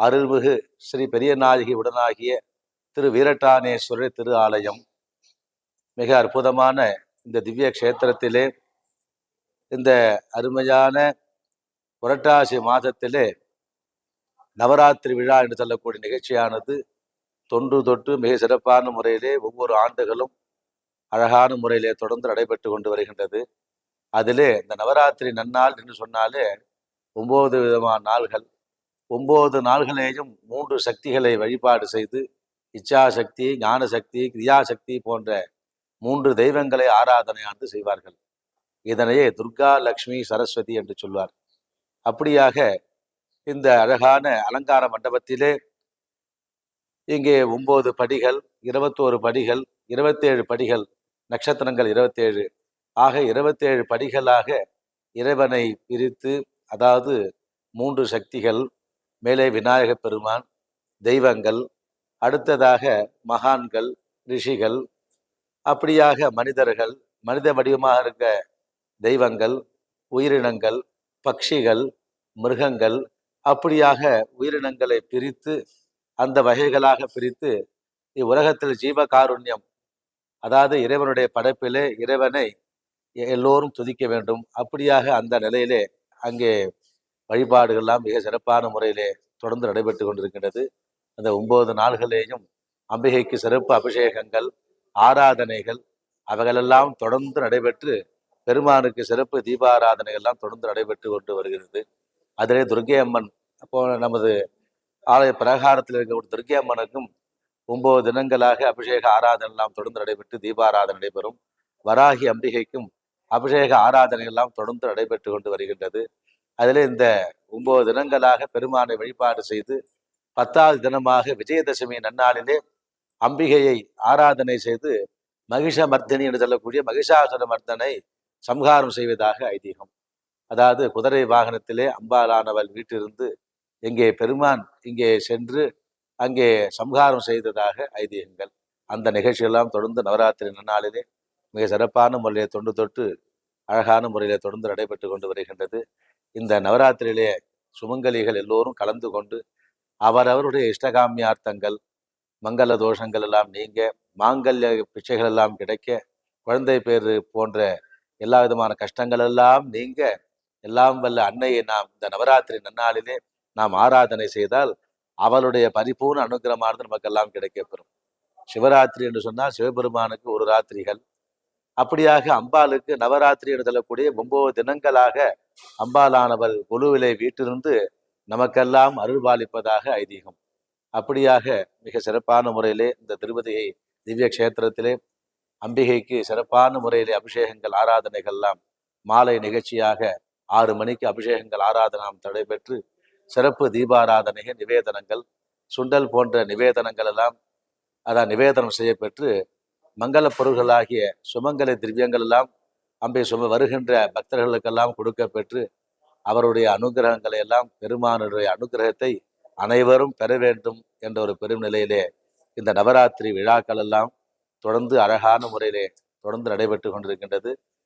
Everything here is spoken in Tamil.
அருள்மிகு ஸ்ரீ பெரியநாயகி உடனாகிய திரு வீரட்டானேஸ்வரர் திரு ஆலயம் மிக அற்புதமான இந்த திவ்ய க்ஷேத்திரத்திலே இந்த அருமையான புரட்டாசி மாதத்திலே நவராத்திரி விழா என்று சொல்லக்கூடிய நிகழ்ச்சியானது தொன்று தொட்டு மிக சிறப்பான முறையிலே ஒவ்வொரு ஆண்டுகளும் அழகான முறையிலே தொடர்ந்து நடைபெற்று கொண்டு வருகின்றது. அதிலே இந்த நவராத்திரி நன்னாள் என்று சொன்னாலே ஒன்பது விதமான நாள்கள் ஒம்பது நாள்களேயும் மூன்று சக்திகளை வழிபாடு செய்து இச்சாசக்தி ஞானசக்தி கிரியாசக்தி போன்ற மூன்று தெய்வங்களை ஆராதனையாண்டு செய்வார்கள். இதனையே துர்கா லக்ஷ்மி சரஸ்வதி என்று சொல்வார். அப்படியாக இந்த அழகான அலங்கார மண்டபத்திலே இங்கே ஒம்பது படிகள் இருபத்தோரு படிகள் இருபத்தேழு படிகள் நட்சத்திரங்கள் இருபத்தேழு. ஆக இருபத்தேழு படிகளாக இறைவனை பிரித்து அதாவது மூன்று சக்திகள் மேலே விநாயகப் பெருமான் தெய்வங்கள் அடுத்ததாக மகான்கள் ரிஷிகள் அப்படியாக மனிதர்கள் மனித வடிவமாக இருக்க தெய்வங்கள் உயிரினங்கள் பட்சிகள் மிருகங்கள் அப்படியாக உயிரினங்களை பிரித்து அந்த வகைகளாக பிரித்து இவ்வுலகத்தில் ஜீவகாருண்யம் அதாவது இறைவனுடைய படைப்பிலே இறைவனை எல்லோரும் துதிக்க வேண்டும் அப்படியாக அந்த நிலையிலே அங்கே வழிபாடுகள்லாம் மிக சிறப்பான முறையிலே தொடர்ந்து நடைபெற்று கொண்டிருக்கின்றது. அந்த ஒன்பது நாள்களேயும் அம்பிகைக்கு சிறப்பு அபிஷேகங்கள் ஆராதனைகள் அவைகளெல்லாம் தொடர்ந்து நடைபெற்று பெருமானுக்கு சிறப்பு தீபாராதனைகள்லாம் தொடர்ந்து நடைபெற்று கொண்டு வருகிறது. அதிலே துர்கை அம்மன் அப்போ நமது ஆலய பிரகாரத்தில் இருக்கக்கூடிய துர்கை அம்மனுக்கும் ஒன்பது தினங்களாக அபிஷேக ஆராதனை எல்லாம் தொடர்ந்து நடைபெற்று தீபாராதனை நடைபெறும். வராகி அம்பிகைக்கும் அபிஷேக ஆராதனை எல்லாம் தொடர்ந்து நடைபெற்று கொண்டு வருகின்றது. அதிலே இந்த ஒன்பது தினங்களாக பெருமானை வழிபாடு செய்து பத்தாவது தினமாக விஜயதசமி நன்னாளிலே அம்பிகையை ஆராதனை செய்து மகிஷமர்த்தினி என்று சொல்லக்கூடிய மகிஷாசுர மர்தனை சம்ஹாரம் செய்வதாக ஐதீகம். அதாவது குதிரை வாகனத்திலே அம்பாலானவள் வீட்டிலிருந்து இங்கே பெருமான் இங்கே சென்று அங்கே சம்ஹாரம் செய்ததாக ஐதீகங்கள். அந்த நிகழ்ச்சியெல்லாம் தொடர்ந்து நவராத்திரி நன்னாளிலே மிக சிறப்பான முறையை தொண்டு தொட்டு அழகான முறையில் தொடர்ந்து நடைபெற்று கொண்டு வருகின்றது. இந்த நவராத்திரியிலே சுமங்கலிகள் எல்லோரும் கலந்து கொண்டு அவரவருடைய இஷ்டகாமியார்த்தங்கள் மங்கள தோஷங்கள் எல்லாம் நீங்க மாங்கல்ய பிச்சைகள் எல்லாம் கிடைக்க குழந்தை பேரு போன்ற எல்லா விதமான கஷ்டங்கள் எல்லாம் நீங்க எல்லாம் வல்ல அன்னையை நாம் இந்த நவராத்திரி நன்னாளிலே நாம் ஆராதனை செய்தால் அவளுடைய பரிபூர்ண அனுகிரகமானது நமக்கெல்லாம் கிடைக்கப்பெறும் சிவராத்திரி என்று சொன்னால் சிவபெருமானுக்கு ஒரு ராத்திரிகள் அப்படியாக அம்பாளுக்கு நவராத்திரி என்று சொல்லக்கூடிய ஒன்பது தினங்களாக அம்பாலானவர் குழுவிலே வீட்டிலிருந்து நமக்கெல்லாம் அருள்பாலிப்பதாக ஐதீகம். அப்படியாக மிக சிறப்பான முறையிலே இந்த திருப்பதியை திவ்ய கஷேத்திரத்திலே அம்பிகைக்கு சிறப்பான முறையிலே அபிஷேகங்கள் ஆராதனைகள் எல்லாம் மாலை நிகழ்ச்சியாக ஆறு மணிக்கு அபிஷேகங்கள் ஆராதனம் தடைபெற்று சிறப்பு தீபாராதனைகள் நிவேதனங்கள் சுண்டல் போன்ற நிவேதனங்கள் எல்லாம் அதான் நிவேதனம் செய்யப்பெற்று மங்கள பொருள்களாகிய சுமங்கல திவ்யங்கள் எல்லாம் அம்பை சும வருகின்ற பக்தர்களுக்கெல்லாம் கொடுக்கப்பெற்று அவருடைய அனுகிரகங்களை எல்லாம் பெருமானுடைய அனுகிரகத்தை அனைவரும் பெற வேண்டும் என்ற ஒரு பெரும் நிலையிலே இந்த நவராத்திரி விழாக்கள் எல்லாம் தொடர்ந்து அழகான முறையிலே தொடர்ந்து நடைபெற்று கொண்டிருக்கின்றது.